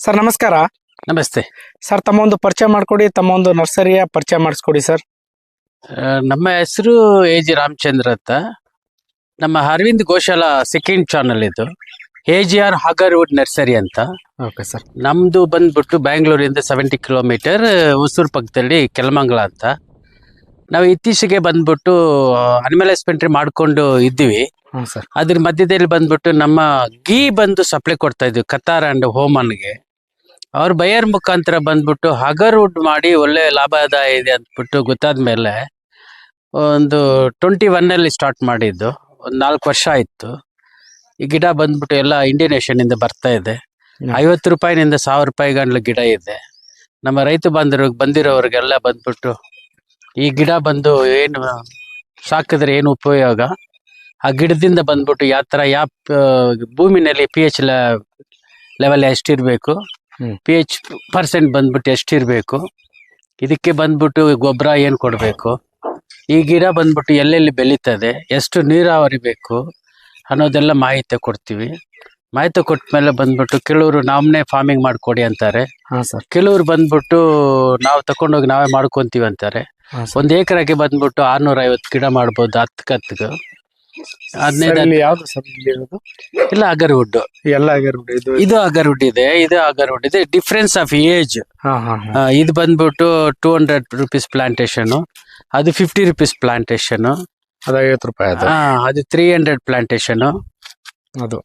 Sir ನಮಸ್ಕಾರ. ನಮಸ್ತೆ. Sir ತಮ್ಮ ಒಂದು ಪರಿಚಯ ಮಾಡ್ಕೊಡಿ ತಮ್ಮ ಒಂದು ನರ್ಸರಿಯ ಪರಿಚಯ ಮಾಡಿಸ್ಕೊಡಿ ಸರ್. ನಮ್ಮ ಹೆಸರು ಎ ಜಿ ರಾಮಚಂದ್ರ ಅಂತ. ನಮ್ಮ ಅರವಿಂದ್ ಘೋಷಾಲ ಸೆಕೆಂಡ್ ಚಾನಲ್ ಇದು. A G R agarwood nursery ಅಂತ. Okay sir. ನಮ್ದು ಬಂದ್ಬಿಟ್ಟು ಬ್ಯಾಂಗ್ಳೂರಿಂದ ಸೆವೆಂಟಿ ಕಿಲೋಮೀಟರ್ ಹೊಸೂರು ಪಕ್ಕದಲ್ಲಿ ಕೆಲಮಂಗಲ ಅಂತ. ನಾವು ಇತ್ತೀಚೆಗೆ ಬಂದ್ಬಿಟ್ಟು ಅನಿಮಲ್ ಹಸ್ಬೆಂಡ್ರಿ ಮಾಡ್ಕೊಂಡು ಇದ್ದೀವಿ. ಹ್ಞೂ ಸರ್. ಅದ್ರ ಮಧ್ಯದಲ್ಲಿ ಬಂದ್ಬಿಟ್ಟು ನಮ್ಮ ಗೀ ಬಂದು ಸಪ್ಲೈ ಕೊಡ್ತಾ ಇದ್ವಿ ಕತಾರ್ ಅಂಡ್ ಹೋಮನ್ಗೆ ಅವ್ರ ಬಯರ್ ಮುಖಾಂತರ ಬಂದ್ಬಿಟ್ಟು ಹಗರ್ವುಡ್ ಮಾಡಿ ಒಳ್ಳೆ ಲಾಭದಾಯ ಇದೆ ಅಂದ್ಬಿಟ್ಟು ಗೊತ್ತಾದ್ಮೇಲೆ ಒಂದು ಟ್ವೆಂಟಿ ಒನ್ನಲ್ಲಿ ಸ್ಟಾರ್ಟ್ ಮಾಡಿದ್ದು. ಒಂದು ನಾಲ್ಕು ವರ್ಷ ಆಯ್ತು. ಈ ಗಿಡ ಬಂದ್ಬಿಟ್ಟು ಎಲ್ಲ ಇಂಡಿಯನ್ ಇಂದ ಬರ್ತಾ ಇದೆ. ಐವತ್ತು ರೂಪಾಯಿನಿಂದ ಸಾವಿರ ರೂಪಾಯಿ ಗಂಟ್ಲು ಗಿಡ ಇದೆ. ನಮ್ಮ ರೈತ ಬಂದಿರೋ ಬಂದಿರೋರಿಗೆಲ್ಲ ಬಂದ್ಬಿಟ್ಟು ಈ ಗಿಡ ಬಂದು ಏನು ಸಾಕಿದ್ರೆ ಏನು ಉಪಯೋಗ? ಆ ಗಿಡದಿಂದ ಬಂದ್ಬಿಟ್ಟು ಯಾವ ಥರ ಯಾವ ಭೂಮಿನಲ್ಲಿ ಪಿ ಎಚ್ ಲೆವೆಲ್ ಎಷ್ಟಿರಬೇಕು. ಪಿ ಎಚ್ ಪರ್ಸೆಂಟ್ ಬಂದ್ಬಿಟ್ಟು ಎಷ್ಟಿರಬೇಕು? ಇದಕ್ಕೆ ಬಂದ್ಬಿಟ್ಟು ಗೊಬ್ಬರ ಏನು ಕೊಡಬೇಕು? ಈ ಗಿಡ ಬಂದ್ಬಿಟ್ಟು ಎಲ್ಲೆಲ್ಲಿ ಬೆಳೀತದೆ? ಎಷ್ಟು ನೀರಾವರಿ ಬೇಕು? ಅನ್ನೋದೆಲ್ಲ ಮಾಹಿತಿ ಕೊಡ್ತೀವಿ. ಮಾಹಿತಿ ಕೊಟ್ಟ ಮೇಲೆ ಬಂದ್ಬಿಟ್ಟು ಕೆಲವರು ನಾವನ್ನೇ ಫಾರ್ಮಿಂಗ್ ಮಾಡಿಕೊಡಿ ಅಂತಾರೆ. ಹಾಂ ಸರ್. ಕೆಲವ್ರು ಬಂದ್ಬಿಟ್ಟು ನಾವು ತಗೊಂಡೋಗಿ ನಾವೇ ಮಾಡ್ಕೊಂತೀವಿ ಅಂತಾರೆ. ಒಂದು ಎಕರೆಗೆ ಬಂದ್ಬಿಟ್ಟು ಆರುನೂರ ಐವತ್ತು ಗಿಡ ಮಾಡ್ಬೋದು ಹತ್ತು ಕತ್ಗೆ ಸರ್, ಹದಿನೈದು ಯಾವ್ದು ಸರ್ ಇಲ್ಲಿ ಅಗರ್ವುಡ್. ಎಲ್ಲ ಆಗಿರ್ಬಿಡಿ ಇದು ಇದು. ಅಗರ್ವುಡ್ ಇದೆ ಇದು ಅಗರ್ವುಡ್ ಇದೆ. ಡಿಫ್ರೆನ್ಸ್ ಆಫ್ ಏಜ್ ಹಾ ಹಾಂ ಹಾಂ. ಇದು ಬಂದ್ಬಿಟ್ಟು ಟೂ ಹಂಡ್ರೆಡ್ ರುಪೀಸ್ ಪ್ಲಾಂಟೇಶನ್ ಅದು ಫಿಫ್ಟಿ ರುಪೀಸ್ ಪ್ಲಾಂಟೇಶನ್ ಅದು ಐವತ್ತು ರೂಪಾಯಿ ಅದು. ಅದು ತ್ರೀ ಹಂಡ್ರೆಡ್ ಪ್ಲಾಂಟೇಶನ್ ಅದು.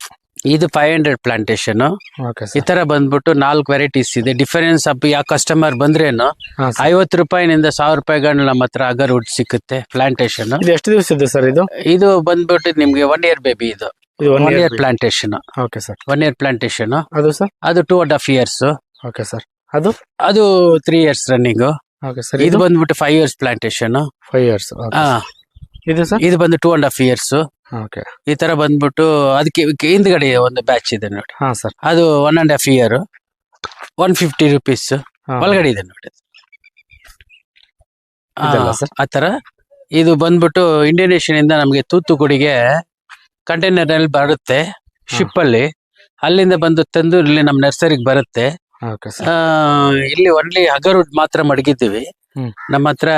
ಇದು ಫೈವ್ ಹಂಡ್ರೆಡ್ ಪ್ಲಾಂಟೇಶನ್ ಓಕೆ ಈ ಸರ್ ತರ ಬಂದ್ಬಿಟ್ಟು ನಾಲ್ಕು ವೆರೈಟೀಸ್ ಇದೆ. ಡಿಫರೆನ್ಸ್ ಅಪ್ ಯಾವ ಕಸ್ಟಮರ್ ಬಂದ್ರೇನು ಹಾಂ ಸರ್ ಐವತ್ತು ರೂಪಾಯಿನಿಂದ ಸಾವಿರ ರೂಪಾಯಿಗಳು ನಮ್ಮ ಹತ್ರ ಅಗರ್ವುಡ್ ಸಿಕ್ಕುತ್ತೆ ಪ್ಲಾಂಟೇಶನ್ ಇದು ಎಷ್ಟು ದಿವಸ ಇದೆ ಸರ್ ಇದು? ಇದು ಬಂದ್ಬಿಟ್ಟು ನಿಮ್ಗೆ ಒನ್ ಇಯರ್ ಬೇಬಿ ಇದು. ಇದು one one year year plantation okay sir one year plantation ಅದು ಸರ್ ಅದು two and half years okay sir ಅದು? ಅದು three years running okay sir ಇದು ಇದು? ಬಂದ್ಬಿಟ್ಟು five years plantation five years ಇದು ಸರ್ ಇದು ಬಂದು two and half years okay ಈ ತರ ಬಂದ್ಬಿಟ್ಟು ಅದಕ್ಕೆ ಇದಕ್ಕೆ ಹಿಂದ್ಗಡೆ ಒಂದು ಬ್ಯಾಚ್ ಇದೆ ನೋಡಿ ಹಾ ಸರ್ ಅದು one and half year one fifty rupees ಒಳಗಡೆ ಇದೆ ನೋಡಿ ಆ, ಇದೆಲ್ಲ sir? ಆ ತರ. ಇದು ಬಂದ್ಬಿಟ್ಟು ಇಂಡೋನೇಷಿಯನ್ ಇಂದ ನಮಗೆ ತೂತುಕುಡಿಗೆ ಕಂಟೈನರ್ನಲ್ಲಿ ಬರುತ್ತೆ ಶಿಪ್ ಅಲ್ಲಿ. ಅಲ್ಲಿಂದ ಬಂದು ತಂದು ಇಲ್ಲಿ ನಮ್ಮ ನರ್ಸರಿಗೆ ಬರುತ್ತೆ. ಓಕೆ ಸರ್ ಆ, ಇಲ್ಲಿ ಒನ್ಲಿ ಅಗರ್ವುಡ್ ಮಾತ್ರ ಮಡಗಿದ್ದೀವಿ. ಹ್ಮ್. ನಮ್ಮ ಹತ್ರ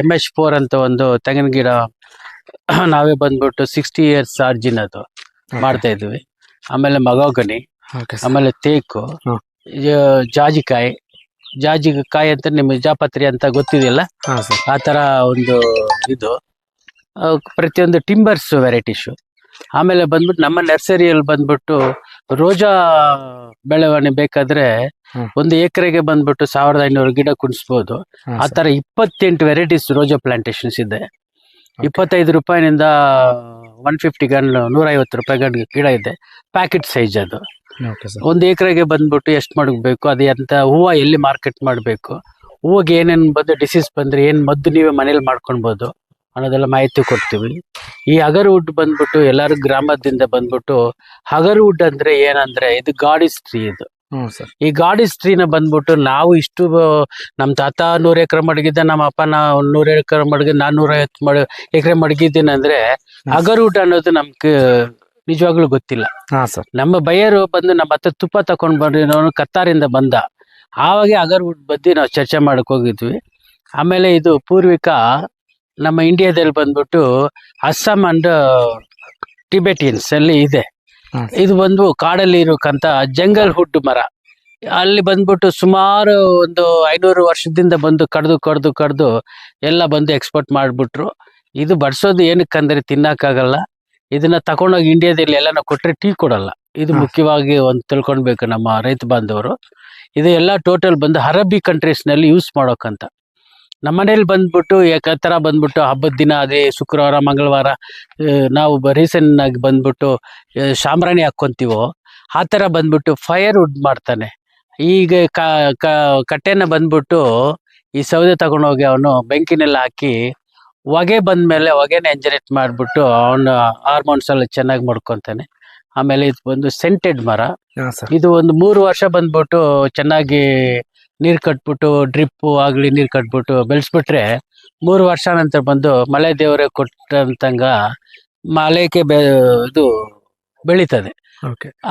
ಎಂ ಎಚ್ ಫೋರ್ ಅಂತ ಒಂದು ತೆಂಗಿನ ಗಿಡ ನಾವೇ ಬಂದ್ಬಿಟ್ಟು ಸಿಕ್ಸ್ಟಿ ಇಯರ್ಸ್ ಆರ್ಜಿನ್ ಅದು. ಮಾಡ್ತಾ ಇದ್ವಿ. ಆಮೇಲೆ ಮಗೋಗನಿ ಆಮೇಲೆ ತೇಕು ಜಾಜಿಕಾಯಿ ಜಾಜಿ ಜಾಜಿಕಾಯಿ. ಅಂತ ನಿಮಗೆ ಜಾಪತ್ರಿ ಅಂತ ಗೊತ್ತಿದೆಯಲ್ಲ? ಆ ತರ ಒಂದು ಇದು. ಪ್ರತಿಯೊಂದು ಟಿಂಬರ್ಸ್ ವೆರೈಟೀಸು ಆಮೇಲೆ ಬಂದ್ಬಿಟ್ಟು ನಮ್ಮ ನರ್ಸರಿಯಲ್ಲಿ ಬಂದ್ಬಿಟ್ಟು ರೋಜಾ ಬೆಳವಣಿಗೆ ಬೇಕಾದ್ರೆ. ಒಂದು ಎಕರೆಗೆ ಬಂದ್ಬಿಟ್ಟು ಸಾವಿರದ ಐನೂರು ಗಿಡ ಕುಣಿಸ್ಬೋದು. ಆ ತರ ಇಪ್ಪತ್ತೆಂಟು ವೆರೈಟೀಸ್ ರೋಜಾ ಪ್ಲಾಂಟೇಶನ್ಸ್ ಇದೆ. ಇಪ್ಪತ್ತೈದು ರೂಪಾಯಿನಿಂದ ಒನ್ ಫಿಫ್ಟಿ ಗನ್ ನೂರ ಐವತ್ತು ರೂಪಾಯಿ ಗಂಡ್ ಗಿಡ ಇದೆ. ಪ್ಯಾಕೆಟ್ ಸೈಜ್ ಅದು. ಓಕೆ ಸರ್ ಒಂದು ಎಕರೆಗೆ ಬಂದ್ಬಿಟ್ಟು ಎಷ್ಟು ಮಾಡಬೇಕು ಅದು ಎಂತ ಹೂವು ಎಲ್ಲಿ ಮಾರ್ಕೆಟ್ ಮಾಡಬೇಕು ಹೂವಿಗೆ ಏನೇನು ಬಂದು ಡಿಸೀಸ್ ಬಂದ್ರೆ ಏನು ಮದ್ದು ನೀವೇ ಮನೇಲಿ ಮಾಡ್ಕೊಳ್ಬೋದು ಅನ್ನೋದೆಲ್ಲ ಮಾಹಿತಿ ಕೊಡ್ತೀವಿ. ಈ ಅಗರ್ವುಡ್ ಬಂದ್ಬಿಟ್ಟು ಎಲ್ಲರೂ ಗ್ರಾಮದಿಂದ ಬಂದ್ಬಿಟ್ಟು ಅಗರ್ವುಡ್ ಅಂದ್ರೆ ಏನಂದ್ರೆ ಇದು ಗಾಡಿಸ್ ಟ್ರೀ ಇದು. ಹ್ಞೂ ಸರ್. ಈ ಗಾಡ್ ಹಿಸ್ಟ್ರಿನ ಬಂದ್ಬಿಟ್ಟು ನಾವು ಇಷ್ಟು ನಮ್ಮ ತಾತ ನೂರ ಎಕರೆ ಮಡಗಿದ್ದ ನಮ್ಮ ಅಪ್ಪ ನಾ ನೂರ ಎಕರೆ ಮಡಗಿದ್ ನಾನು ನೂರ ಐವತ್ತು ಮಡ ಎಕರೆ ಮಡಗಿದ್ದೀನಿ ಅಂದ್ರೆ ಅಗರ್ವುಡ್ ಅನ್ನೋದು ನಮ್ಗೆ ನಿಜವಾಗ್ಲೂ ಗೊತ್ತಿಲ್ಲ. ಹಾ ಸರ್. ನಮ್ಮ ಬಯ್ಯರು ಬಂದು ನಮ್ಮ ಹತ್ರ ತುಪ್ಪ ತಕೊಂಡ್ ಬಂದ್ರಿ ನಾವು ಕತ್ತಾರಿಂದ ಬಂದ. ಆವಾಗ ಅಗರ್ವುಡ್ ಬದ್ದಿ ನಾವು ಚರ್ಚೆ ಮಾಡಕ್ ಹೋಗಿದ್ವಿ. ಆಮೇಲೆ ಇದು ಪೂರ್ವಿಕ ನಮ್ಮ ಇಂಡಿಯಾದಲ್ಲಿ ಬಂದ್ಬಿಟ್ಟು ಅಸ್ಸಾಂ ಅಂಡ್ ಟಿಬೆಟಿಯನ್ಸ್ ಅಲ್ಲಿ ಇದೆ. ಇದು ಬಂದು ಕಾಡಲ್ಲಿ ಇರೋಕಂತ ಜಂಗಲ್ ಹುಡ್ ಮರ. ಅಲ್ಲಿ ಬಂದ್ಬಿಟ್ಟು ಸುಮಾರು ಒಂದು ಐನೂರು ವರ್ಷದಿಂದ ಬಂದು ಕಡ್ದು ಕಡ್ದು ಕಡ್ದು ಎಲ್ಲ ಬಂದು ಎಕ್ಸ್ಪೋರ್ಟ್ ಮಾಡ್ಬಿಟ್ರು. ಇದು ಬಡ್ಸೋದು ಏನಕ್ಕಂದ್ರೆ ತಿನ್ನಕ್ಕಾಗಲ್ಲ. ಇದನ್ನ ತಗೊಂಡೋಗಿ ಇಂಡಿಯಾದಲ್ಲಿ ಎಲ್ಲಾನು ಕೊಟ್ಟರೆ ಟೀ ಕೊಡಲ್ಲ. ಇದು ಮುಖ್ಯವಾಗಿ ಒಂದು ತಿಳ್ಕೊಳ್ಬೇಕು ನಮ್ಮ ರೈತ ಬಾಂಧವರು. ಇದು ಎಲ್ಲ ಟೋಟಲ್ ಬಂದು ಅರಬ್ಬಿ ಕಂಟ್ರೀಸ್ನಲ್ಲಿ ಯೂಸ್ ಮಾಡೋಕಂತ. ನಮ್ಮ ಮನೇಲಿ ಬಂದ್ಬಿಟ್ಟು ತರ ಬಂದ್ಬಿಟ್ಟು ಹಬ್ಬದ ದಿನ ಅದೇ ಶುಕ್ರವಾರ ಮಂಗಳವಾರ ನಾವು ರೀಸೆಂಟಾಗಿ ಬಂದ್ಬಿಟ್ಟು ಶಾಮ್ರಾಣಿ ಹಾಕ್ಕೊತೀವೋ ಆ ಥರ ಬಂದ್ಬಿಟ್ಟು ಫೈರ್ ವುಡ್ ಮಾಡ್ತಾನೆ. ಈಗ ಕಟ್ಟೆನ ಬಂದ್ಬಿಟ್ಟು ಈ ಸೌದೆ ತಗೊಂಡೋಗಿ ಅವನು ಬೆಂಕಿನೆಲ್ಲ ಹಾಕಿ ಹೊಗೆ ಬಂದ್ಮೇಲೆ ಹೊಗೆನ ಎಂಜರೇಟ್ ಮಾಡಿಬಿಟ್ಟು ಅವನ ಹಾರ್ಮೋನ್ಸ್ ಎಲ್ಲ ಚೆನ್ನಾಗಿ ಮಾಡ್ಕೊತಾನೆ. ಆಮೇಲೆ ಇದು ಬಂದು ಸೆಂಟೆಡ್ ಮರ. ಇದು ಒಂದು ಮೂರು ವರ್ಷ ಬಂದ್ಬಿಟ್ಟು ಚೆನ್ನಾಗಿ ನೀರ್ ಕಟ್ಬಿಟ್ಟು ಡ್ರಿಪ್ ಆಗ್ಲಿ ನೀರ್ ಕಟ್ಬಿಟ್ಟು ಬೆಳೆಸ್ಬಿಟ್ರೆ ಮೂರು ವರ್ಷ ನಂತರ ಬಂದು ಮಳೆ ದೇವರೇ ಕೊಟ್ಟಂತಂಗ ಮಳೆಗೆ ಬೆ ಇದು ಬೆಳೀತದೆ.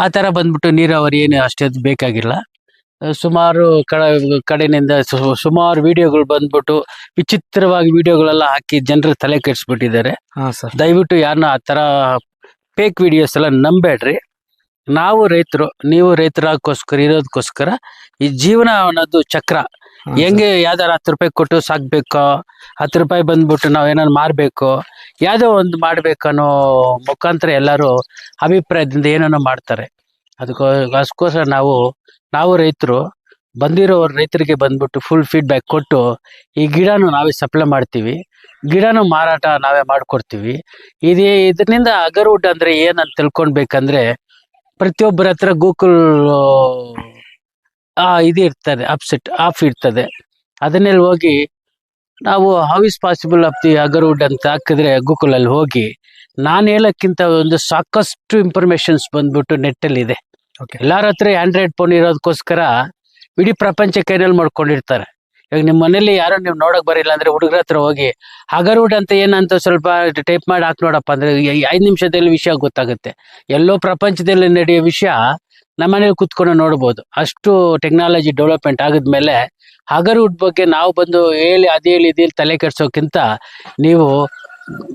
ಆ ತರ ಬಂದ್ಬಿಟ್ಟು ನೀರಾವರಿ ಏನು ಅಷ್ಟೇ ಬೇಕಾಗಿಲ್ಲ. ಸುಮಾರು ಕಡೆ ಕಡೆಯಿಂದ ಸುಮಾರು ವಿಡಿಯೋಗಳು ಬಂದ್ಬಿಟ್ಟು ವಿಚಿತ್ರವಾಗಿ ವಿಡಿಯೋಗಳೆಲ್ಲ ಹಾಕಿ ಜನರ ತಲೆ ಕೆಡಿಸ್ಬಿಟ್ಟಿದ್ದಾರೆ. ದಯವಿಟ್ಟು ಯಾರನ್ನ ಆ ಥರ ಫೇಕ್ ವಿಡಿಯೋಸ್ ಎಲ್ಲ ನಂಬೇಡ್ರಿ ನಾವು ರೈತರು ನೀವು ರೈತರಾಗೋಸ್ಕರ ಇರೋದಕ್ಕೋಸ್ಕರ ಈ ಜೀವನ ಅನ್ನೋದು ಚಕ್ರ. ಹೆಂಗೆ ಯಾವ್ದಾರು ಹತ್ತು ರೂಪಾಯಿ ಕೊಟ್ಟು ಸಾಕ್ಬೇಕು ಹತ್ತು ರೂಪಾಯಿ ಬಂದ್ಬಿಟ್ಟು ನಾವು ಏನಾದ್ರು ಮಾರ್ಬೇಕು ಯಾವುದೋ ಒಂದು ಮಾಡ್ಬೇಕನ್ನೋ ಮುಖಾಂತರ ಎಲ್ಲರೂ ಅಭಿಪ್ರಾಯದಿಂದ ಏನೇನೋ ಮಾಡ್ತಾರೆ. ಅದಕ್ಕೋ ಅದಕ್ಕೋಸ್ಕರ ನಾವು ನಾವು ರೈತರು ಬಂದಿರೋ ರೈತರಿಗೆ ಬಂದ್ಬಿಟ್ಟು ಫುಲ್ ಫೀಡ್ಬ್ಯಾಕ್ ಕೊಟ್ಟು ಈ ಗಿಡನೂ ನಾವೇ ಸಪ್ಲೈ ಮಾಡ್ತೀವಿ. ಗಿಡನು ಮಾರಾಟ ನಾವೇ ಮಾಡ್ಕೊಡ್ತೀವಿ. ಇದೇ ಇದರಿಂದ ಅಗರ್ವುಡ್ ಅಂದ್ರೆ ಏನಂತ ತಿಳ್ಕೊಳ್ಬೇಕಂದ್ರೆ ಪ್ರತಿಯೊಬ್ಬರ ಹತ್ರ ಗೂಗಲ್ ಆ ಇದು ಇರ್ತದೆ ಅಪ್ಸೆಟ್ ಆಫ್ ಇರ್ತದೆ. ಅದನ್ನೆಲ್ಲ ಹೋಗಿ ನಾವು how is possible of the agarwood ಅಂತ ಹಾಕಿದ್ರೆ ಗೂಗಲ್ ಅಲ್ಲಿ ಹೋಗಿ ನಾನು ಹೇಳೋಕ್ಕಿಂತ ಒಂದು ಸಾಕಷ್ಟು ಇನ್ಫಾರ್ಮೇಶನ್ಸ್ ಬಂದ್ಬಿಟ್ಟು ನೆಟ್ಟಲ್ಲಿ ಇದೆ. Okay. ಎಲ್ಲಾರ ಹತ್ರ ಆಂಡ್ರಾಯ್ಡ್ ಫೋನ್ ಇರೋದಕ್ಕೋಸ್ಕರ ಇಡೀ ಪ್ರಪಂಚ ಕೈನಲ್ಲಿ ಮಾಡ್ಕೊಂಡಿರ್ತಾರೆ. ಇವಾಗ ನಿಮ್ಮ ಮನೇಲಿ ಯಾರು ನೀವು ನೋಡಕ್ ಬರಿಲ್ಲ ಅಂದ್ರೆ ಹುಡುಗರ ಹತ್ರ ಹೋಗಿ ಹಗರ್ವುಡ್ ಅಂತ ಏನಂತ ಸ್ವಲ್ಪ ಟೈಪ್ ಮಾಡಿ ಹಾಕ್ ನೋಡಪ್ಪ ಅಂದ್ರೆ ಐದು ನಿಮಿಷದಲ್ಲಿ ವಿಷಯ ಗೊತ್ತಾಗುತ್ತೆ. ಎಲ್ಲೋ ಪ್ರಪಂಚದಲ್ಲಿ ನಡೆಯೋ ವಿಷಯ ನಮ್ಮ ಮನೇಲಿ ಕುತ್ಕೊಂಡು ನೋಡ್ಬೋದು. ಅಷ್ಟು ಟೆಕ್ನಾಲಜಿ ಡೆವಲಪ್ಮೆಂಟ್ ಆಗಿದ್ಮೇಲೆ ಹಗರ್ವುಡ್ ಬಗ್ಗೆ ನಾವು ಬಂದು ಹೇಳಿ, ಅದು ಹೇಳಿ, ಇದೇ ತಲೆ ಕೆಡ್ಸೋಕ್ಕಿಂತ ನೀವು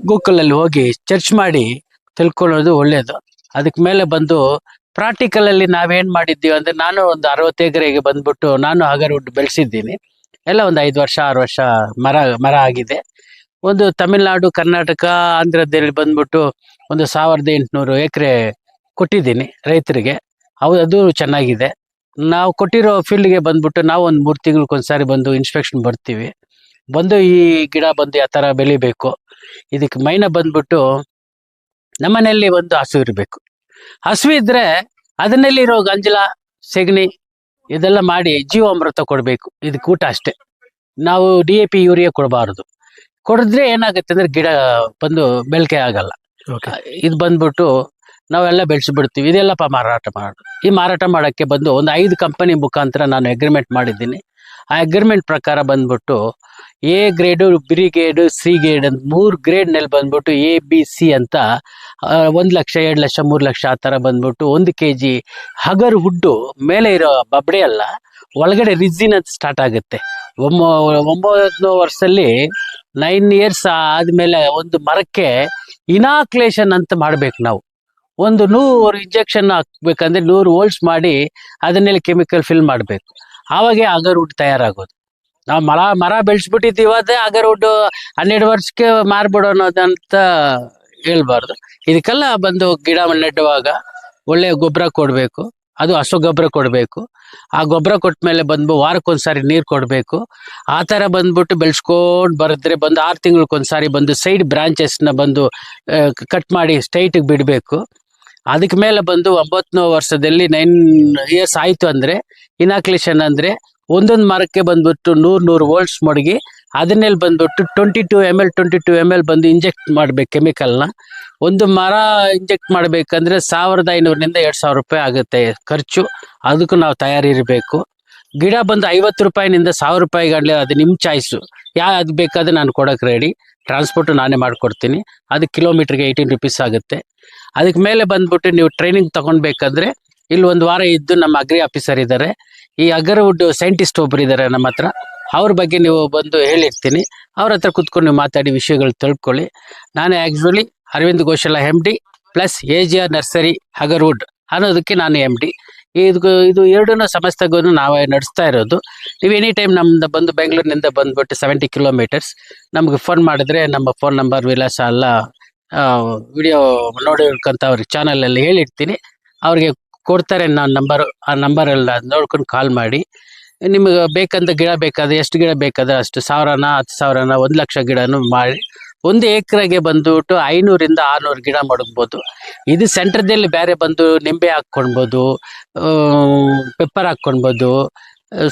ಗೂಗಲ್ ಅಲ್ಲಿ ಹೋಗಿ ಸರ್ಚ್ ಮಾಡಿ ತಿಳ್ಕೊಳ್ಳೋದು ಒಳ್ಳೇದು. ಅದಕ್ಕೆ ಮೇಲೆ ಬಂದು ಪ್ರಾಕ್ಟಿಕಲ್ ಅಲ್ಲಿ ನಾವೇನ್ ಮಾಡಿದ್ದೀವಿ ಅಂದ್ರೆ ನಾನು ಒಂದು ಅರವತ್ತು ಎಕರೆಗೆ ಬಂದ್ಬಿಟ್ಟು ನಾನು ಹಗರ್ವುಡ್ ಬೆಳೆಸಿದ್ದೀನಿ. ಎಲ್ಲ ಒಂದು ಐದು ವರ್ಷ, ಆರು ವರ್ಷ ಮರ ಮರ ಆಗಿದೆ. ಒಂದು ತಮಿಳ್ನಾಡು, ಕರ್ನಾಟಕ, ಆಂಧ್ರದಲ್ಲಿ ಬಂದ್ಬಿಟ್ಟು ಒಂದು ಸಾವಿರದ ಎಂಟುನೂರು ಎಕರೆ ಕೊಟ್ಟಿದ್ದೀನಿ ರೈತರಿಗೆ. ಅವು ಅದು ಚೆನ್ನಾಗಿದೆ. ನಾವು ಕೊಟ್ಟಿರೋ ಫೀಲ್ಡ್ಗೆ ಬಂದ್ಬಿಟ್ಟು ನಾವು ಒಂದು ಮೂರು ತಿಂಗಳಿಗೊಂದ್ಸಾರಿ ಬಂದು ಇನ್ಸ್ಪೆಕ್ಷನ್ ಬರ್ತೀವಿ. ಬಂದು ಈ ಗಿಡ ಬಂದು ಯಾವ ಥರ ಬೆಳಿಬೇಕು ಇದಕ್ಕೆ ಮೈನ ಬಂದ್ಬಿಟ್ಟು ನಮ್ಮನೆಯಲ್ಲಿ ಒಂದು ಹಸು ಇರಬೇಕು. ಹಸು ಇದ್ದರೆ ಅದನ್ನಲ್ಲಿರೋ ಗಂಜಲ, ಸೆಗಣಿ ಇದೆಲ್ಲ ಮಾಡಿ ಜೀವಾಮೃತ ಕೊಡಬೇಕು. ಇದಕ್ಕೆ ಊಟ ಅಷ್ಟೇ. ನಾವು ಡಿ ಎ ಪಿ ಯೂರಿಯಾ ಕೊಡಬಾರದು. ಕೊಡಿದ್ರೆ ಏನಾಗುತ್ತೆ ಅಂದ್ರೆ ಗಿಡ ಬಂದು ಬೆಳಕೆ ಆಗಲ್ಲ. ಇದು ಬಂದ್ಬಿಟ್ಟು ನಾವೆಲ್ಲ ಬೆಳೆಸ್ಬಿಡ್ತೀವಿ. ಇದೆಲ್ಲಪ್ಪ ಮಾರಾಟ ಮಾಡೋದು ಈ ಮಾರಾಟ ಮಾಡೋಕ್ಕೆ ಬಂದು ಒಂದು ಐದು ಕಂಪನಿ ಮುಖಾಂತರ ನಾನು ಅಗ್ರಿಮೆಂಟ್ ಮಾಡಿದ್ದೀನಿ. ಆ ಅಗ್ರಿಮೆಂಟ್ ಪ್ರಕಾರ ಬಂದ್ಬಿಟ್ಟು A grade B grade C grade ಅಂತ ಮೂರು ಗ್ರೇಡ್ನಲ್ಲಿ ಬಂದ್ಬಿಟ್ಟು ಎ ಬಿ ಸಿ ಅಂತ ಒಂದು ಲಕ್ಷ, ಎರಡು ಲಕ್ಷ, ಮೂರು ಲಕ್ಷ ಆ ಥರ ಬಂದ್ಬಿಟ್ಟು ಒಂದು ಕೆ ಜಿ ಹಗರ್ ಹುಡ್ಡು ಮೇಲೆ ಇರೋ ಬಬ್ಡೆ ಅಲ್ಲ, ಒಳಗಡೆ ಅಂತ ಸ್ಟಾರ್ಟ್ ಆಗುತ್ತೆ. ಒಮ್ಮ ಒಂಬತ್ತು ವರ್ಷದಲ್ಲಿ ನೈನ್ ಇಯರ್ಸ್ ಆದಮೇಲೆ ಒಂದು ಮರಕ್ಕೆ ಇನಾಕ್ಲೇಷನ್ ಅಂತ ಮಾಡಬೇಕು ನಾವು. ಒಂದು ನೂರು ಇಂಜೆಕ್ಷನ್ ಹಾಕ್ಬೇಕಂದ್ರೆ ನೂರು ವೋಲ್ಟ್ಸ್ ಮಾಡಿ ಅದನ್ನೆಲ್ಲ ಕೆಮಿಕಲ್ ಫಿಲ್ ಮಾಡಬೇಕು. ಆವಾಗೆ ಅಗರ್ವುಡ್ ತಯಾರಾಗೋದು. ನಾವು ಮರ ಮರ ಬೆಳೆಸ್ಬಿಟ್ಟಿದ್ದೀವಿ ಅದೇ ಅಗರ್ವುಡ್ ಹನ್ನೆರಡು ವರ್ಷಕ್ಕೆ ಮಾರ್ಬಿಡೋಣದಂತ ಹೇಳ್ಬಾರ್ದು. ಇದಕ್ಕೆಲ್ಲ ಬಂದು ಗಿಡ ನೆಡುವಾಗ ಒಳ್ಳೆ ಗೊಬ್ಬರ ಕೊಡಬೇಕು. ಅದು ಹಸು ಗೊಬ್ಬರ ಕೊಡಬೇಕು. ಆ ಗೊಬ್ಬರ ಕೊಟ್ಟ ಮೇಲೆ ಬಂದು ವಾರಕ್ಕೊಂದ್ಸಾರಿ ನೀರು ಕೊಡಬೇಕು. ಆ ಥರ ಬಂದ್ಬಿಟ್ಟು ಬೆಳೆಸ್ಕೊಂಡು ಬರೆದ್ರೆ ಬಂದು ಆರು ತಿಂಗಳಿಗೊಂದ್ಸಾರಿ ಬಂದು ಸೈಡ್ ಬ್ರಾಂಚಸ್ನ ಬಂದು ಕಟ್ ಮಾಡಿ ಸ್ಟ್ರೈಟಿಗೆ ಬಿಡಬೇಕು. ಅದಕ್ಕೆ ಮೇಲೆ ಬಂದು ಒಂಬತ್ತನೇ ವರ್ಷದಲ್ಲಿ ನೈನ್ ಇಯರ್ಸ್ ಆಯಿತು ಅಂದರೆ ಇನಾಕ್ಲೇಷನ್ ಅಂದರೆ ಒಂದೊಂದು ಮರಕ್ಕೆ ಬಂದ್ಬಿಟ್ಟು ನೂರು ನೂರು ವೋಲ್ಟ್ಸ್ ಮಡಗಿ ಅದನ್ನೆಲ್ಲಿ ಬಂದ್ಬಿಟ್ಟು twenty two M L twenty two M L ಬಂದು ಇಂಜೆಕ್ಟ್ ಮಾಡ್ಬೇಕು ಕೆಮಿಕಲ್ನ ಒಂದು ಮರ ಇಂಜೆಕ್ಟ್ ಮಾಡಬೇಕಂದ್ರೆ ಸಾವಿರದ ಐನೂರರಿಂದ ಎರಡು ಸಾವಿರ ರೂಪಾಯಿ ಆಗುತ್ತೆ ಖರ್ಚು. ಅದಕ್ಕೂ ನಾವು ತಯಾರಿರಬೇಕು. ಗಿಡ ಬಂದು ಐವತ್ತು ರೂಪಾಯಿನಿಂದ ಸಾವಿರ ರೂಪಾಯಿ ಅದು ನಿಮ್ಮ ಚಾಯ್ಸು ಯಾವ್ದು ಬೇಕಾದ್ರೆ ನಾನು ಕೊಡೋಕೆ ರೆಡಿ ಟ್ರಾನ್ಸ್ಪೋರ್ಟು ನಾನೇ ಮಾಡಿಕೊಡ್ತೀನಿ. ಅದು ಕಿಲೋಮೀಟ್ರಿಗೆ ಏಯ್ಟೀನ್ ರುಪೀಸ್ ಆಗುತ್ತೆ. ಅದಕ್ಕೆ ಮೇಲೆ ಬಂದ್ಬಿಟ್ಟು ನೀವು ಟ್ರೈನಿಂಗ್ ತಗೊಳ್ಬೇಕಾದ್ರೆ ಇಲ್ಲಿ ಒಂದು ವಾರ ಇದ್ದು ನಮ್ಮ ಅಗ್ರಿ ಆಫೀಸರ್ ಇದ್ದಾರೆ ಈ ಅಗರ್ವುಡ್ ಸೈಂಟಿಸ್ಟ್ ಒಬ್ಬರು ಇದ್ದಾರೆ ನಮ್ಮ ಹತ್ರ. ಅವ್ರ ಬಗ್ಗೆ ನೀವು ಬಂದು ಹೇಳಿರ್ತೀನಿ. ಅವ್ರ ಹತ್ರ ಕುತ್ಕೊಂಡು ನೀವು ಮಾತಾಡಿ ವಿಷಯಗಳು ತಿಳ್ಕೊಳ್ಳಿ. ನಾನು actually Aravind Ghoshala M D plus A G R nursery agarwood ಅನ್ನೋದಕ್ಕೆ ನಾನು ಎಂ ಡಿ ಇದು ಇದು ಎರಡನ್ನೂ ಸಂಸ್ಥೆಗೂ ನಾವೇ ನಡೆಸ್ತಾ ಇರೋದು. ನೀವು ಎನಿ ಟೈಮ್ ನಮ್ದು ಬಂದು ಬೆಂಗಳೂರಿನಿಂದ ಬಂದ್ಬಿಟ್ಟು ಸೆವೆಂಟಿ ಕಿಲೋಮೀಟರ್ಸ್ ನಮಗೆ ಫೋನ್ ಮಾಡಿದ್ರೆ ನಮ್ಮ ಫೋನ್ ನಂಬರ್ ವಿಳಾಸ ಎಲ್ಲ ವಿಡಿಯೋ ನೋಡಿರ್ಕಂತ ಅವ್ರಿಗೆ ಚಾನಲಲ್ಲಿ ಹೇಳಿರ್ತೀನಿ. ಅವ್ರಿಗೆ ಕೊಡ್ತಾರೆ ನಾನು ನಂಬರ್ ಆ ನಂಬರೆಲ್ಲ ನೋಡ್ಕೊಂಡು ಕಾಲ್ ಮಾಡಿ. ನಿಮಗೆ ಬೇಕಂತ ಗಿಡ ಬೇಕಾದ್ರೆ, ಎಷ್ಟು ಗಿಡ ಬೇಕಾದ್ರೆ ಅಷ್ಟು ಸಾವಿರನ, ಹತ್ತು ಸಾವಿರನ, ಒಂದು ಲಕ್ಷ ಗಿಡನೂ ಮಾಡಿ, ಒಂದು ಎಕರೆಗೆ ಬಂದುಬಿಟ್ಟು ಐನೂರಿಂದ ಆರುನೂರು ಗಿಡ ಮಡಗ್ಬೋದು. ಇದು ಸೆಂಟ್ರದಲ್ಲಿ ಬೇರೆ ಬಂದು ನಿಂಬೆ ಹಾಕ್ಕೊಳ್ಬೋದು ಪೆಪ್ಪರ್ ಹಾಕ್ಕೊಳ್ಬೋದು,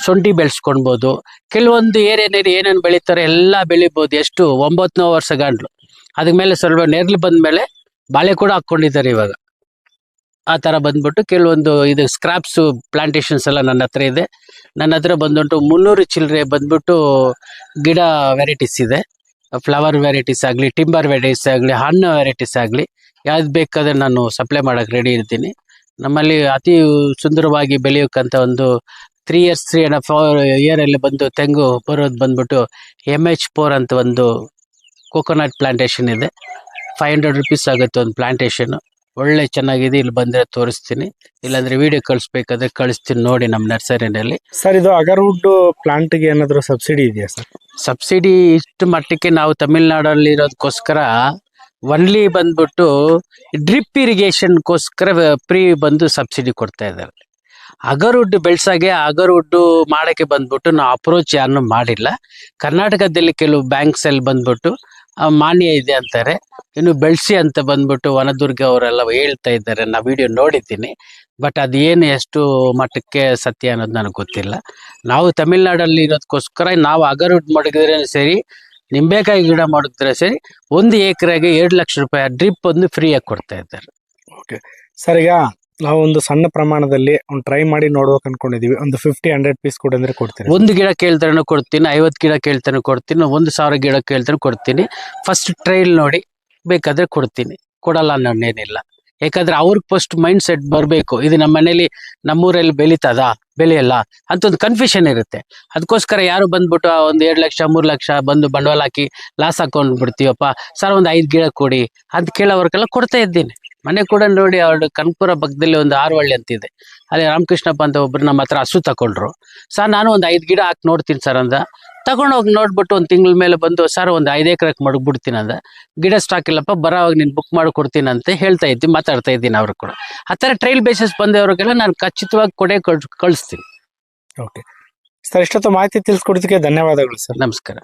ಶುಂಠಿ ಬೆಳೆಸ್ಕೊಳ್ಬೋದು. ಕೆಲವೊಂದು ಏರಿಯಾನಲ್ಲಿ ಏನೇನು ಬೆಳೀತಾರೆ ಎಲ್ಲ ಬೆಳಿಬೋದು. ಎಷ್ಟು ಒಂಬತ್ತನೇ ವರ್ಷ ಗಂಟ್ಲು. ಅದ್ರ ಮೇಲೆ ಸ್ವಲ್ಪ ನೆರಳು ಬಂದ್ಮೇಲೆ ಬಾಳೆ ಕೂಡ ಹಾಕ್ಕೊಂಡಿದ್ದಾರೆ ಇವಾಗ. ಆ ಥರ ಬಂದ್ಬಿಟ್ಟು ಕೆಲವೊಂದು ಇದು ಸ್ಕ್ರಾಪ್ಸ್ ಪ್ಲಾಂಟೇಶನ್ಸ್ ಎಲ್ಲ ನನ್ನ ಹತ್ರ ಇದೆ. ನನ್ನ ಹತ್ರ ಬಂದ್ಬಿಟ್ಟು ಮುನ್ನೂರು ಚಿಲ್ಲರೆ ಬಂದ್ಬಿಟ್ಟು ಗಿಡ ವೆರೈಟೀಸ್ ಇದೆ. ಫ್ಲವರ್ ವೆರೈಟೀಸ್ ಆಗಲಿ ಟಿಂಬರ್ ವೆರೈಟೀಸ್ ಆಗಲಿ, ಹಣ್ಣು ವೆರೈಟೀಸ್ ಆಗಲಿ, ಯಾವ್ದು ಬೇಕಾದ್ರೆ ನಾನು ಸಪ್ಲೈ ಮಾಡೋಕೆ ರೆಡಿ ಇರ್ತೀನಿ. ನಮ್ಮಲ್ಲಿ ಅತಿ ಸುಂದರವಾಗಿ ಬೆಳೆಯೋಕ್ಕಂಥ ಒಂದು three years three and half year ಅಲ್ಲಿ ಬಂದು ತೆಂಗು ಬರೋದು ಬಂದ್ಬಿಟ್ಟು ಎಂ ಎಚ್ ಫೋರ್ ಅಂತ ಒಂದು ಕೋಕೋನಟ್ ಪ್ಲಾಂಟೇಶನ್ ಇದೆ. ಫೈವ್ ಹಂಡ್ರೆಡ್ ರುಪೀಸ್ ಆಗುತ್ತೆ ಒಂದು ಪ್ಲಾಂಟೇಶನ್ ಒಳ್ಳೆ ಚೆನ್ನಾಗಿದೆ. ಇಲ್ಲಿ ಬಂದ್ರೆ ತೋರಿಸ್ತೀನಿ. ಇಲ್ಲಾಂದ್ರೆ ವಿಡಿಯೋ ಕಳಿಸ್ಬೇಕಾದ್ರೆ ಕಳಿಸ್ತೀನಿ ನೋಡಿ ನಮ್ಮ ನರ್ಸರಿನಲ್ಲಿ. ಸರ್ ಇದು ಅಗರ್ವುಡ್ ಪ್ಲಾಂಟ್ಗೆ ಏನಾದ್ರು ಸಬ್ಸಿಡಿ ಇದೆಯಾ ಸರ್ ಸಬ್ಸಿಡಿ ಇಷ್ಟು ಮಟ್ಟಕ್ಕೆ ನಾವು ತಮಿಳ್ನಾಡಲ್ಲಿ ಇರೋದಕ್ಕೋಸ್ಕರ ಒನ್ಲಿ ಬಂದ್ಬಿಟ್ಟು ಡ್ರಿಪ್ ಇರಿಗೇಷನ್ಗೋಸ್ಕರ ಫ್ರೀ ಬಂದು ಸಬ್ಸಿಡಿ ಕೊಡ್ತಾ ಇದ್ದಾರೆ. ಅಗರ್ವುಡ್ ಬೆಳ್ಸಾಗೆ ಅಗರ್ವುಡ್ ಮಾಡಕ್ಕೆ ಬಂದ್ಬಿಟ್ಟು ನಾವು ಅಪ್ರೋಚ್ ಯಾರನ್ನೂ ಮಾಡಿಲ್ಲ. ಕರ್ನಾಟಕದಲ್ಲಿ ಕೆಲವು ಬ್ಯಾಂಕ್ಸ್ ಅಲ್ಲಿ ಬಂದ್ಬಿಟ್ಟು ಮಾನ್ಯ ಇದೆ ಅಂತಾರೆ. ಇನ್ನು ಬೆಳ್ಸಿ ಅಂತ ಬಂದ್ಬಿಟ್ಟು ವನದುರ್ಗ ಅವರೆಲ್ಲ ಹೇಳ್ತಾ ಇದ್ದಾರೆ. ನಾ ವಿಡಿಯೋ ನೋಡಿದ್ದೀನಿ. ಬಟ್ ಅದೇನು ಎಷ್ಟು ಮಟ್ಟಕ್ಕೆ ಸತ್ಯ ಅನ್ನೋದು ನನಗೆ ಗೊತ್ತಿಲ್ಲ. ನಾವು ತಮಿಳ್ನಾಡಲ್ಲಿ ಇರೋದಕ್ಕೋಸ್ಕರ ನಾವು ಅಗರ್ವುಡ್ ಮಡಗಿದ್ರೆ ಸರಿ, ನಿಂಬೆಕಾಯಿ ಗಿಡ ಮಾಡಿದ್ರೆ ಸರಿ, ಒಂದು ಎಕರೆಗೆ ಎರಡು ಲಕ್ಷ ರೂಪಾಯಿ ಡ್ರಿಪ್ ಒಂದು ಫ್ರೀಯಾಗಿ ಕೊಡ್ತಾ ಇದ್ದಾರೆ. ಓಕೆ. ಈಗ ನಾವು ಒಂದು ಸಣ್ಣ ಪ್ರಮಾಣದಲ್ಲಿ ಒಂದು ಟ್ರೈ ಮಾಡಿ ನೋಡ್ಬೇಕು ಅನ್ಕೊಂಡಿದೀವಿ. ಒಂದು ಫಿಫ್ಟಿ ಹಂಡ್ರೆಡ್ ಪೀಸ್ ಕೊಡಿ ಅಂದ್ರೆ ಕೊಡ್ತೀನಿ ಒಂದು ಗಿಡ ಕೇಳ್ತಾನೆ ಕೊಡ್ತೀನಿ, ಐವತ್ತು ಗಿಡ ಕೇಳ್ತಾನೆ ಕೊಡ್ತೀನಿ, ಒಂದು ಸಾವಿರ ಗಿಡ ಕೇಳ್ತಾನೆ ಕೊಡ್ತೀನಿ. ಫಸ್ಟ್ ಟ್ರೈಲ್ ನೋಡಿ ಬೇಕಾದ್ರೆ ಕೊಡ್ತೀನಿ. ಕೊಡಲ್ಲ ಅನ್ನೋನೇನಿಲ್ಲ ಯಾಕಂದ್ರೆ ಅವ್ರಿಗೆ ಫಸ್ಟ್ ಮೈಂಡ್ ಸೆಟ್ ಬರಬೇಕು. ಇದು ನಮ್ಮ ಮನೇಲಿ ನಮ್ಮೂರಲ್ಲಿ ಬೆಳೀತದ? ಬೆಳೆಯಲ್ಲ? ಅಂತ ಒಂದು ಕನ್ಫ್ಯೂಷನ್ ಇರುತ್ತೆ. ಅದಕ್ಕೋಸ್ಕರ ಯಾರು ಬಂದ್ಬಿಟ್ಟು ಒಂದು ಎರಡು ಲಕ್ಷ, ಮೂರು ಲಕ್ಷ ಬಂದು ಬಂಡವಾಳ ಹಾಕಿ ಲಾಸ್ ಹಾಕೊಂಡು ಬಿಡ್ತೀವಪ್ಪ ಸರ್, ಒಂದು ಐದು ಗಿಡ ಕೊಡಿ ಅಂತ ಕೇಳೋವರ್ಗೆಲ್ಲ ಕೊಡ್ತಾ ಇದ್ದೀನಿ. ಮನೆ ಕೂಡ ನೋಡಿ ಅವ್ರು ಕನ್ಪುರ ಪಕ್ಕದಲ್ಲಿ ಒಂದು ಆರ್ವಳ್ಳಿ ಅಂತಿದೆ. ಅಲ್ಲಿ ರಾಮಕೃಷ್ಣಪ್ಪ ಅಂತ ಒಬ್ರು ನಮ್ಮ ಹತ್ರ ಹಸು ತಗೊಂಡ್ರು ಸರ್ ನಾನು ಒಂದು ಐದು ಗಿಡ ಹಾಕಿ ನೋಡ್ತೀನಿ ಸರ್ ಅಂದ. ತಗೊಂಡೋಗಿ ನೋಡ್ಬಿಟ್ಟು ಒಂದು ತಿಂಗಳ ಮೇಲೆ ಬಂದು ಸರ್ ಒಂದು ಐದು ಎಕರೆಗೆ ಮಡಗ್ಬಿಡ್ತೀನಿ ಅಂದ. ಗಿಡ ಸ್ಟಾಕ್ ಇಲ್ಲಪ್ಪ ಬರೋವಾಗ ನೀನು ಬುಕ್ ಮಾಡಿಕೊಡ್ತೀನಿ ಅಂತ ಹೇಳ್ತಾ ಇದ್ದೀನಿ ಮಾತಾಡ್ತಾ ಇದ್ದೀನಿ ಅವ್ರು ಕೂಡ. ಆ ಥರ ಟ್ರೈಲ್ ಬೇಸಿಸ್ ಬಂದವ್ರಿಗೆಲ್ಲ ನಾನು ಖಚಿತವಾಗಿ ಕೊಡೆ ಕಳ್ ಕಳಿಸ್ತೀನಿ. ಓಕೆ ಸರ್ ಇಷ್ಟೊತ್ತು ಮಾಹಿತಿ ತಿಳಿಸ್ಕೊಡೋದಕ್ಕೆ ಧನ್ಯವಾದಗಳು ಸರ್. ನಮಸ್ಕಾರ.